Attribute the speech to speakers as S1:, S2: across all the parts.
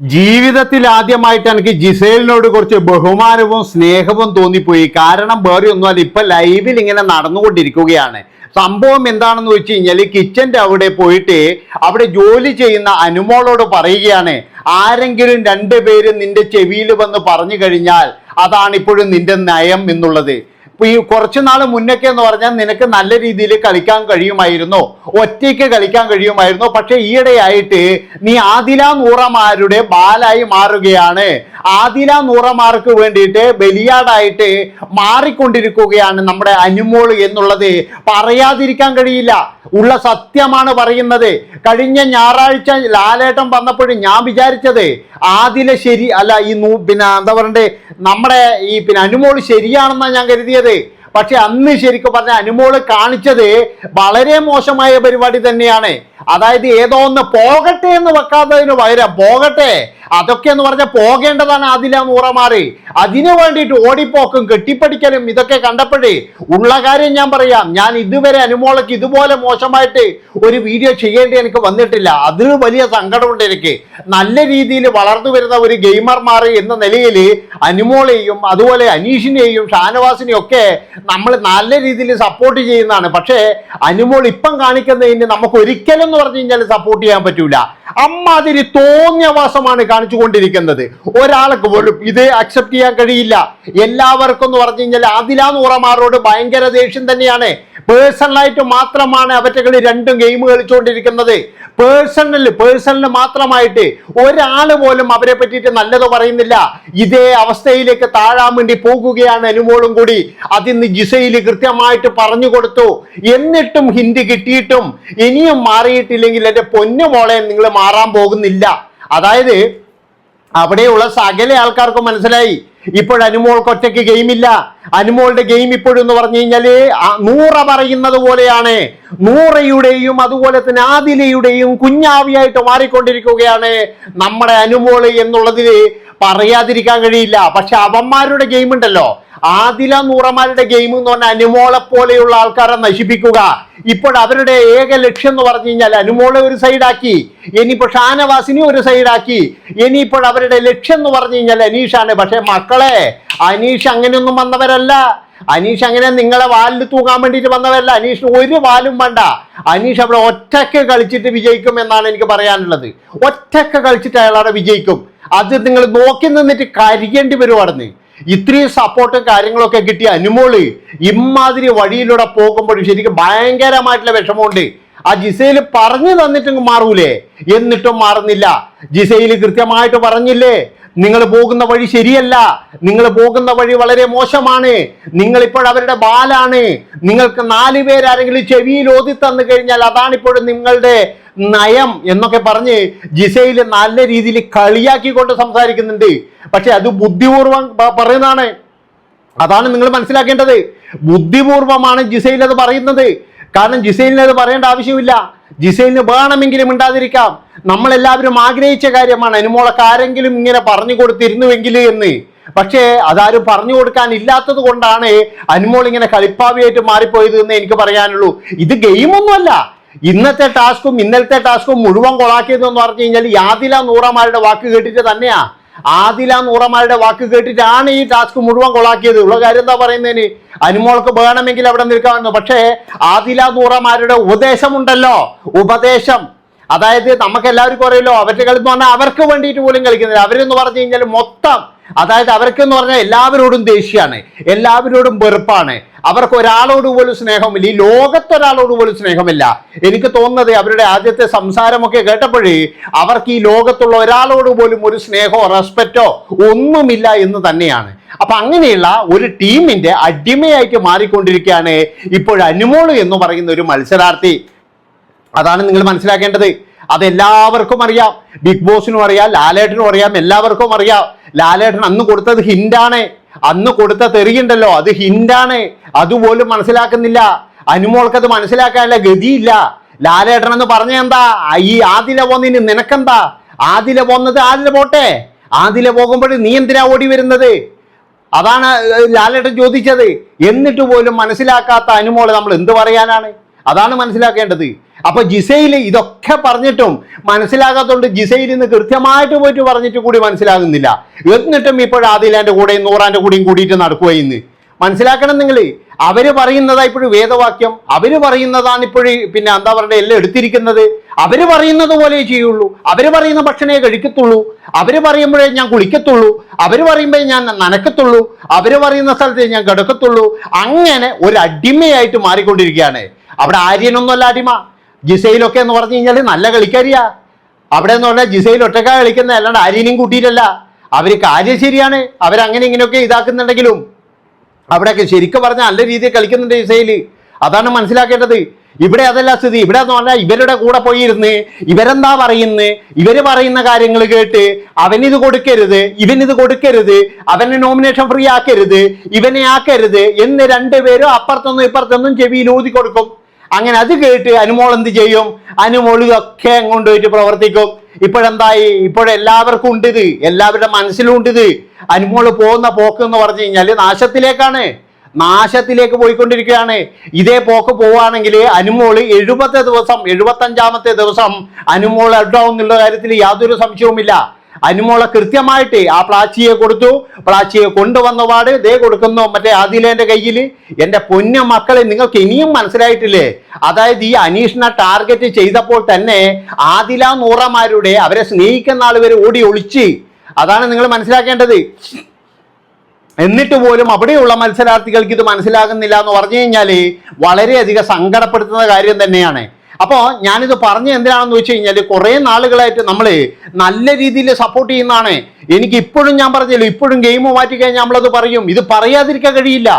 S1: ജീവിതത്തിൽ ആദ്യമായിട്ട് എനിക്ക് ജിസേലിനോട് കുറച്ച് ബഹുമാനവും സ്നേഹവും തോന്നിപ്പോയി. കാരണം വേറെ ഒന്നുമല്ല ഇപ്പൊ ലൈവിൽ ഇങ്ങനെ നടന്നുകൊണ്ടിരിക്കുകയാണ്. സംഭവം എന്താണെന്ന് വെച്ച് കഴിഞ്ഞാൽ കിച്ചന്റെ അവിടെ പോയിട്ട് അവിടെ ജോലി ചെയ്യുന്ന അനുമോളോട് പറയുകയാണ് ആരെങ്കിലും രണ്ടുപേരും നിന്റെ ചെവിയിൽ വന്ന് പറഞ്ഞു കഴിഞ്ഞാൽ അതാണ് ഇപ്പോഴും നിന്റെ നയം എന്നുള്ളത്. ഈ കുറച്ചു നാൾ മുന്നൊക്കെ എന്ന് പറഞ്ഞാൽ നിനക്ക് നല്ല രീതിയിൽ കളിക്കാൻ കഴിയുമായിരുന്നു. ഒറ്റയ്ക്ക് കളിക്കാൻ കഴിയുമായിരുന്നു. പക്ഷെ ഈയിടെയായിട്ട് നീ ആദില നൂറമാരുടെ ബാലായി മാറുകയാണ്. ആദില നൂറമാർക്ക് വേണ്ടിയിട്ട് ബലിയാടായിട്ട് മാറിക്കൊണ്ടിരിക്കുകയാണ് നമ്മുടെ അനുമോൾ എന്നുള്ളത്. പറയാതിരിക്കാൻ കഴിയില്ല. ഉള്ള സത്യമാണ് പറയുന്നത്. കഴിഞ്ഞ ഞായറാഴ്ച ലാലേട്ടം വന്നപ്പോഴും ഞാൻ വിചാരിച്ചത് ആദില ശരി അല്ല ഈ നൂ പിന്നെ എന്താ പറയണ്ടേ നമ്മുടെ ഈ പിന്നെ അനുമോൾ ശരിയാണെന്നാണ് ഞാൻ കരുതിയത്. പക്ഷെ അന്ന് ശരിക്കും പറഞ്ഞ അനുമോൾ കാണിച്ചത് വളരെ മോശമായ പരിപാടി തന്നെയാണ്. അതായത് ഏതോ ഒന്ന് പോകട്ടെ എന്ന് വെക്കാത്തതിന് പകരം പോകട്ടെ അതൊക്കെ എന്ന് പറഞ്ഞാൽ പോകേണ്ടതാണ് അതില നൂറമാറി അതിനു വേണ്ടിയിട്ട് ഓടിപ്പോക്കും കെട്ടിപ്പടിക്കലും ഇതൊക്കെ കണ്ടപ്പോഴേ ഉള്ള കാര്യം ഞാൻ പറയാം. ഞാൻ ഇതുവരെ അനുമോളക്ക് ഇതുപോലെ മോശമായിട്ട് ഒരു വീഡിയോ ചെയ്യേണ്ടി എനിക്ക് വന്നിട്ടില്ല. അതിന് വലിയ സങ്കടമുണ്ട് എനിക്ക്. നല്ല രീതിയിൽ വളർന്നു വരുന്ന ഒരു ഗെയിമർമാർ എന്ന നിലയിൽ അനുമോളെയും അതുപോലെ അനീഷിനെയും ഷാനവാസിനെയും ഒക്കെ നമ്മൾ നല്ല രീതിയിൽ സപ്പോർട്ട് ചെയ്യുന്നതാണ്. പക്ഷേ അനുമോൾ ഇപ്പം കാണിക്കുന്നതിന് നമുക്ക് ഒരിക്കലും എന്ന് പറഞ്ഞു കഴിഞ്ഞാൽ സപ്പോർട്ട് ചെയ്യാൻ പറ്റൂല. അമ്മാതിരി തോന്നിയവാസമാണ് കാണിച്ചു കൊണ്ടിരിക്കുന്നത്. ഒരാൾക്ക് പോലും ഇത് അക്സെപ്റ്റ് ചെയ്യാൻ കഴിയില്ല. എല്ലാവർക്കും എന്ന് പറഞ്ഞു കഴിഞ്ഞാൽ ആദിലാന്ന് ഉറമാറോട് ഭയങ്കര ദേഷ്യം തന്നെയാണ്. പേഴ്സണലായിട്ട് മാത്രമാണ് അവറ്റകൾ രണ്ടും ഗെയിം കളിച്ചുകൊണ്ടിരിക്കുന്നത്. പേഴ്സണൽ പേഴ്സണൽ മാത്രമായിട്ട് ഒരാൾ പോലും അവരെ പറ്റിയിട്ട് നല്ലത് പറയുന്നില്ല. ഇതേ അവസ്ഥയിലേക്ക് താഴാൻ വേണ്ടി പോകുകയാണ് അനുമോളും കൂടി. അതിന്ന് ജിസയിൽ കൃത്യമായിട്ട് പറഞ്ഞു കൊടുത്തു. എന്നിട്ടും ഹിന്ദി കിട്ടിയിട്ടും ഇനിയും മാറിയിട്ടില്ലെങ്കിൽ എന്റെ പൊന്നു മോളെ നിങ്ങൾ മാറാൻ പോകുന്നില്ല. അതായത് അവിടെയുള്ള സകല ആൾക്കാർക്കും മനസ്സിലായി. ഇപ്പോൾ അനുമോൾക്ക് ഒറ്റയ്ക്ക് ഗെയിമില്ല. അനുമോളുടെ ഗെയിം ഇപ്പോഴെന്ന് പറഞ്ഞു കഴിഞ്ഞാൽ നൂറ പറയുന്നത് പോലെയാണ്. നൂറയുടെയും അതുപോലെ തന്നെ ആദിലയുടെയും കുഞ്ഞാവിയായിട്ട് മാറിക്കൊണ്ടിരിക്കുകയാണ് നമ്മുടെ അനുമോൾ എന്നുള്ളതിൽ പറയാതിരിക്കാൻ കഴിയില്ല. പക്ഷെ അവന്മാരുടെ ഗെയിം ഉണ്ടല്ലോ ആദില നൂറമാരുടെ ഗെയിം എന്ന് പറഞ്ഞാൽ അനുമോളെ പോലെയുള്ള ആൾക്കാരെ നശിപ്പിക്കുക. ഇപ്പോൾ അവരുടെ ഏക ലക്ഷ്യം എന്ന് പറഞ്ഞു കഴിഞ്ഞാൽ അനുമോളെ ഒരു സൈഡാക്കി ഇനിയിപ്പോൾ ഷാനവാസിനെ ഒരു സൈഡാക്കി ഇനിയിപ്പോൾ അവരുടെ ലക്ഷ്യം എന്ന് പറഞ്ഞു കഴിഞ്ഞാൽ അനീഷാണ്. പക്ഷേ മക്കളെ അനീഷ് അങ്ങനെയൊന്നും വന്നവരല്ല. അനീഷ് അങ്ങനെ നിങ്ങളെ വാലിൽ തൂങ്ങാൻ വേണ്ടിയിട്ട് വന്നവരല്ല. അനീഷ് ഒരു വാലും വേണ്ട. അനീഷ് അവിടെ ഒറ്റയ്ക്ക് കളിച്ചിട്ട് വിജയിക്കും എന്നാണ് എനിക്ക് പറയാനുള്ളത്. ഒറ്റയ്ക്ക് കളിച്ചിട്ട് അയാളവിടെ വിജയിക്കും. അത് നിങ്ങൾ നോക്കി നിന്നിട്ട് കരിയേണ്ടി വരുവാണെന്ന് ഇത്രയും സപ്പോർട്ടും കാര്യങ്ങളൊക്കെ കിട്ടിയ അനുമോൾ ഇമാതിരി വഴിയിലൂടെ പോകുമ്പോഴും ശരിക്കും ഭയങ്കരമായിട്ടുള്ള വിഷമമുണ്ട്. ആ ജിസയിൽ പറഞ്ഞു തന്നിട്ടും മാറൂലേ? എന്നിട്ടും മാറുന്നില്ല. ജിസയിൽ കൃത്യമായിട്ട് പറഞ്ഞില്ലേ? നിങ്ങൾ പോകുന്ന വഴി ശരിയല്ല. നിങ്ങൾ പോകുന്ന വഴി വളരെ മോശമാണ്. നിങ്ങൾ ഇപ്പോൾ അവരുടെ ബാലാണ്. നിങ്ങൾക്ക് നാല് പേരാരെങ്കിലും ചെവിയിൽ ഓതി തന്നു കഴിഞ്ഞാൽ അതാണ് ഇപ്പോഴും നിങ്ങളുടെ നയം എന്നൊക്കെ പറഞ്ഞ് ജിസയിൽ നല്ല രീതിയിൽ കളിയാക്കിക്കൊണ്ട് സംസാരിക്കുന്നുണ്ട്. പക്ഷെ അത് ബുദ്ധിപൂർവം പറയുന്നതാണ്. അതാണ് നിങ്ങൾ മനസ്സിലാക്കേണ്ടത്. ബുദ്ധിപൂർവമാണ് ജിസൈൽ അത് പറയുന്നത്. കാരണം ജിസൈലിന് അത് പറയേണ്ട ആവശ്യമില്ല. ജിസൈലിന് വേണമെങ്കിലും ഉണ്ടാതിരിക്കാം. നമ്മളെല്ലാവരും ആഗ്രഹിച്ച കാര്യമാണ്. അനുമോളൊക്കെ ആരെങ്കിലും ഇങ്ങനെ പറഞ്ഞു കൊടുത്തിരുന്നുവെങ്കിൽ എന്ന്. പക്ഷേ അതാരും പറഞ്ഞു കൊടുക്കാൻ ഇല്ലാത്തത് കൊണ്ടാണ് അനുമോൾ ഇങ്ങനെ കളിപ്പാവിയായിട്ട് മാറിപ്പോയത് എന്ന് എനിക്ക് പറയാനുള്ളൂ. ഇത് ഗെയിമൊന്നുമല്ല. ഇന്നത്തെ ടാസ്കും ഇന്നലത്തെ ടാസ്കും മുഴുവൻ കൊളാക്കിയതെന്ന് പറഞ്ഞു കഴിഞ്ഞാൽ യാതില നൂറമാരുടെ വാക്ക് കേട്ടിട്ട് തന്നെയാ. ആദില നൂറമാരുടെ വാക്ക് കേട്ടിട്ടാണ് ഈ ടാസ്ക് മുഴുവൻ കൊളാക്കിയത്. ഉള്ള കാര്യം എന്താ പറയുന്നതിന്? അനുമോൾക്ക് വേണമെങ്കിൽ അവിടെ നിൽക്കാമെന്ന് പക്ഷേ ആദില നൂറമാരുടെ ഉപദേശമുണ്ടല്ലോ. ഉപദേശം. അതായത് നമുക്ക് എല്ലാവർക്കും അറിയല്ലോ അവരുടെ കളി എന്ന് പറഞ്ഞാൽ അവർക്ക് വേണ്ടിയിട്ട് പോലും കളിക്കുന്നില്ല. അവരെന്ന് പറഞ്ഞു കഴിഞ്ഞാൽ മൊത്തം അതായത് അവർക്ക് എന്ന് പറഞ്ഞാൽ എല്ലാവരോടും ദേഷ്യമാണ് എല്ലാവരോടും വെറുപ്പാണ്. അവർക്ക് ഒരാളോട് പോലും സ്നേഹമില്ല. ഈ ലോകത്തൊരാളോട് പോലും സ്നേഹമില്ല. എനിക്ക് തോന്നുന്നത് അവരുടെ ആദ്യത്തെ സംസാരമൊക്കെ കേട്ടപ്പോഴേ അവർക്ക് ഈ ലോകത്തുള്ള ഒരാളോട് പോലും ഒരു സ്നേഹമോ റെസ്പെക്റ്റോ ഒന്നുമില്ല എന്ന് തന്നെയാണ്. അപ്പൊ അങ്ങനെയുള്ള ഒരു ടീമിന്റെ അടിമയായിട്ട് മാറിക്കൊണ്ടിരിക്കുകയാണ് ഇപ്പോൾ അനുമോൾ എന്ന് പറയുന്ന ഒരു മത്സരാർത്ഥി. അതാണ് നിങ്ങൾ മനസ്സിലാക്കേണ്ടത്. അതെല്ലാവർക്കും അറിയാം. ബിഗ് ബോസിനും അറിയാം ലാലേട്ടനും അറിയാം എല്ലാവർക്കും അറിയാം. ലാലേട്ടൻ അന്ന് കൊടുത്തത് ഹിൻഡാണ് അന്ന് കൊടുത്ത തെറിയുണ്ടല്ലോ അത് ഹിൻഡാണ് അതുപോലും മനസ്സിലാക്കുന്നില്ല. അനുമോൾക്കത് മനസ്സിലാക്കാനുള്ള ഗതിയില്ല. ലാലേട്ടൻ എന്ന് പറഞ്ഞ എന്താ? ഈ ആദില പോന്നിന് നിനക്കെന്താ? ആദില പോന്നത് ആദില പോട്ടെ. ആദില പോകുമ്പോൾ നീ എന്തിനാ ഓടി വരുന്നത്? അതാണ് ലാലേട്ടൻ ചോദിച്ചത്. എന്നിട്ട് പോലും മനസ്സിലാക്കാത്ത അനുമോളെ നമ്മൾ എന്ത് പറയാനാണ്? അതാണ് മനസ്സിലാക്കേണ്ടത്. അപ്പൊ ജിസയിൽ ഇതൊക്കെ പറഞ്ഞിട്ടും മനസ്സിലാകാത്തതുകൊണ്ട് ജിസയിൽ നിന്ന് കൃത്യമായിട്ട് പോയിട്ട് പറഞ്ഞിട്ട് കൂടി മനസ്സിലാകുന്നില്ല. എന്നിട്ടും ഇപ്പോൾ ആദിലാന്റെ കൂടെയും നൂറാന്റെ കൂടെയും കൂടിയിട്ട് നടക്കുക ഇന്ന്. മനസ്സിലാക്കണം നിങ്ങൾ അവർ പറയുന്നതാ ഇപ്പോഴും വേദവാക്യം. അവർ പറയുന്നതാണ് ഇപ്പോഴും പിന്നെ എന്താ പറയുക എല്ലാം എടുത്തിരിക്കുന്നത്. അവർ പറയുന്നത് പോലെ ചെയ്യുള്ളൂ. അവർ പറയുന്ന ഭക്ഷണമേ കഴിക്കത്തുള്ളൂ. അവർ പറയുമ്പോഴേ ഞാൻ കുളിക്കത്തുള്ളൂ. അവർ പറയുമ്പോഴേ ഞാൻ നനക്കത്തുള്ളൂ. അവർ പറയുന്ന സ്ഥലത്ത് ഞാൻ കിടക്കത്തുള്ളൂ. അങ്ങനെ ഒരു അടിമയായിട്ട് മാറിക്കൊണ്ടിരിക്കുകയാണ്. അവിടെ ആര്യനൊന്നുമല്ല അടിമ. ജിസയിലൊക്കെ എന്ന് പറഞ്ഞു കഴിഞ്ഞാൽ നല്ല കളിക്കാരിയാ. അവിടെ എന്ന് പറഞ്ഞാൽ ജിസയിൽ ഒറ്റക്കാ കളിക്കുന്ന അല്ലാണ്ട് ആര്യനെയും കൂട്ടിയിട്ടല്ല. അവർ കാര്യം ശരിയാണ്. അവരങ്ങനെ ഇങ്ങനെയൊക്കെ ഇതാക്കുന്നുണ്ടെങ്കിലും അവിടെയൊക്കെ ശരിക്കും പറഞ്ഞാൽ നല്ല രീതിയിൽ കളിക്കുന്നുണ്ട് ജിസയിൽ അതാണ് മനസ്സിലാക്കേണ്ടത്. ഇവിടെ അതല്ല സ്ഥിതി. ഇവിടെ എന്ന് പറഞ്ഞാൽ ഇവരുടെ കൂടെ പോയിരുന്ന് ഇവരെന്താ പറയുന്നത് ഇവർ പറയുന്ന കാര്യങ്ങൾ കേട്ട് അവനിത് കൊടുക്കരുത് ഇവനിത് കൊടുക്കരുത് അവനെ നോമിനേഷൻ ഫ്രീ ആക്കരുത് ഇവനെ ആക്കരുത് എന്ന് രണ്ടുപേരും അപ്പുറത്തൊന്നും ഇപ്പുറത്തൊന്നും ചെവിയിൽ ഊതി കൊടുക്കും അങ്ങനെ അത് കേട്ട് അനുമോൾ എന്ത് ചെയ്യും? അനുമോൾ ഇതൊക്കെ പോയിട്ട് പ്രവർത്തിക്കും. ഇപ്പോഴെന്തായി? ഇപ്പോഴെല്ലാവർക്കും ഉണ്ട് ഇത് എല്ലാവരുടെ മനസ്സിലും ഉണ്ട് ഇത് അനുമോൾ പോകുന്ന പോക്ക് എന്ന് പറഞ്ഞു കഴിഞ്ഞാൽ നാശത്തിലേക്കാണ്. നാശത്തിലേക്ക് പോയിക്കൊണ്ടിരിക്കുകയാണ്. ഇതേ പോക്ക് പോവുകയാണെങ്കിൽ അനുമോൾ എഴുപത്തെ ദിവസം എഴുപത്തഞ്ചാമത്തെ ദിവസം അനുമോൾ ഔട്ടാവും എന്നുള്ള കാര്യത്തിൽ യാതൊരു സംശയവുമില്ല. അനുമോളെ കൃത്യമായിട്ട് ആ പ്ലാച്ചിയെ കൊടുത്തു. പ്ലാച്ചിയെ കൊണ്ടുവന്നപാട് ദേ കൊടുക്കുന്നു. മറ്റേ ആദിലേന്റെ കയ്യിൽ എന്റെ പൊന്ന മക്കളെ നിങ്ങൾക്ക് ഇനിയും മനസ്സിലായിട്ടില്ലേ? അതായത് ഈ അനീഷിനെ ടാർഗറ്റ് ചെയ്തപ്പോൾ തന്നെ ആദില നൂറമാരുടെ അവരെ സ്നേഹിക്കുന്ന ആൾ വരെ ഓടി ഒളിച്ച്. അതാണ് നിങ്ങൾ മനസ്സിലാക്കേണ്ടത്. എന്നിട്ട് പോലും അവിടെയുള്ള മത്സരാർത്ഥികൾക്ക് ഇത് മനസ്സിലാകുന്നില്ല എന്ന് പറഞ്ഞു കഴിഞ്ഞാൽ വളരെയധികം സങ്കടപ്പെടുത്തുന്ന കാര്യം തന്നെയാണ്. അപ്പോൾ ഞാനിത് പറഞ്ഞ എന്തിനാണെന്ന് വെച്ച് കഴിഞ്ഞാൽ കുറേ നാളുകളായിട്ട് നമ്മൾ നല്ല രീതിയിൽ സപ്പോർട്ട് ചെയ്യുന്നതാണ്. എനിക്ക് ഇപ്പോഴും ഞാൻ പറഞ്ഞല്ലോ ഇപ്പോഴും ഗെയിം മാറ്റി കഴിഞ്ഞാൽ നമ്മളത് പറയും. ഇത് പറയാതിരിക്കാൻ കഴിയില്ല.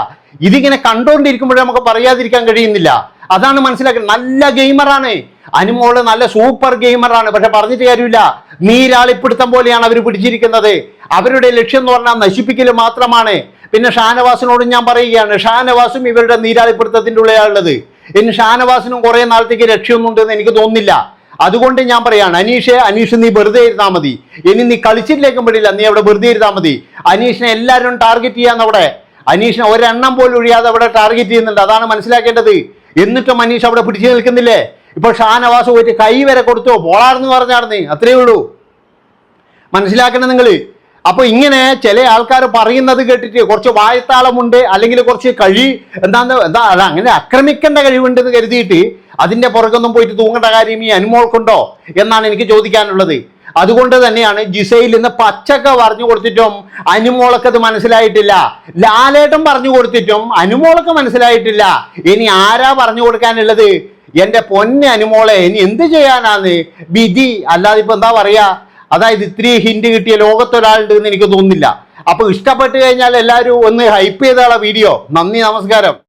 S1: ഇതിങ്ങനെ കണ്ടുകൊണ്ടിരിക്കുമ്പോഴേ നമുക്ക് പറയാതിരിക്കാൻ കഴിയുന്നില്ല. അതാണ് മനസ്സിലാക്കുന്നത് നല്ല ഗെയിമറാണ് അനുമോൾ നല്ല സൂപ്പർ ഗെയിമറാണ് പക്ഷെ പറഞ്ഞിട്ട് കാര്യമില്ല. നീരാളിപ്പിടുത്തം പോലെയാണ് അവർ പിടിച്ചിരിക്കുന്നത്. അവരുടെ ലക്ഷ്യം എന്ന് പറഞ്ഞാൽ നശിപ്പിക്കൽ മാത്രമാണ്. പിന്നെ ഷാനവാസിനോടും ഞാൻ പറയുകയാണ്. ഷാനവാസും ഇവരുടെ നീരാളിപ്പിടുത്തത്തിന്റെ ഉള്ളിലുള്ളത് ഇനി ഷാനവാസിനും കുറെ നാളത്തേക്ക് രക്ഷയൊന്നും ഉണ്ടെന്ന് എനിക്ക് തോന്നുന്നില്ല. അതുകൊണ്ട് ഞാൻ പറയാണ് അനീഷെ അനീഷ് നീ വെറുതെ ഇരുന്നാൽ മതി. ഇനി നീ കളിച്ചിട്ടിലേക്കും പെടില്ല നീ അവിടെ വെറുതെ ഇരുന്നാൽ മതി. അനീഷിനെ എല്ലാവരും ടാർഗറ്റ് ചെയ്യാന്ന് അവിടെ. അനീഷിനെ ഒരെണ്ണം പോലും ഒഴിയാതെ അവിടെ ടാർഗറ്റ് ചെയ്യുന്നുണ്ട്. അതാണ് മനസ്സിലാക്കേണ്ടത്. എന്നിട്ടും അനീഷ് അവിടെ പിടിച്ചു നിൽക്കുന്നില്ലേ? ഇപ്പൊ ഷാനവാസ് പോയിട്ട് കൈ വരെ കൊടുത്തോ പോളാർന്ന് പറഞ്ഞാർന്നേ. അത്രയേ ഉള്ളൂ. മനസ്സിലാക്കണം നിങ്ങൾ അപ്പൊ ഇങ്ങനെ ചില ആൾക്കാർ പറയുന്നത് കേട്ടിട്ട് കുറച്ച് വായത്താളമുണ്ട് അല്ലെങ്കിൽ കുറച്ച് കഴി എന്താന്ന് എന്താ അല്ല അങ്ങനെ ആക്രമിക്കേണ്ട കഴിവുണ്ടെന്ന് കരുതിയിട്ട് അതിന്റെ പുറകൊന്നും പോയിട്ട് തൂങ്ങേണ്ട കാര്യം ഈ അനുമോൾക്കുണ്ടോ എന്നാണ് എനിക്ക് ചോദിക്കാനുള്ളത്. അതുകൊണ്ട് തന്നെയാണ് ജിസയിൽ നിന്ന് പച്ചക്ക പറഞ്ഞു കൊടുത്തിട്ടും അനുമോളൊക്കെ അത് മനസ്സിലായിട്ടില്ല. ലാലേട്ടൻ പറഞ്ഞു കൊടുത്തിട്ടും അനുമോളൊക്കെ മനസ്സിലായിട്ടില്ല. ഇനി ആരാ പറഞ്ഞു കൊടുക്കാനുള്ളത്? എന്റെ പൊന്നെ അനുമോളെ ഇനി എന്ത് ചെയ്യാനാന്ന്? വിധി അല്ലാതെ ഇപ്പൊ എന്താ പറയാ? അതായത് ഇത്രയും ഹിന്റ് കിട്ടിയ ലോകത്തൊരാളുണ്ട് എന്ന് എനിക്ക് തോന്നുന്നില്ല. അപ്പൊ ഇഷ്ടപ്പെട്ടു കഴിഞ്ഞാൽ എല്ലാവരും ഒന്ന് ഹൈപ്പ് ചെയ്താളാ വീഡിയോ. നന്ദി നമസ്കാരം.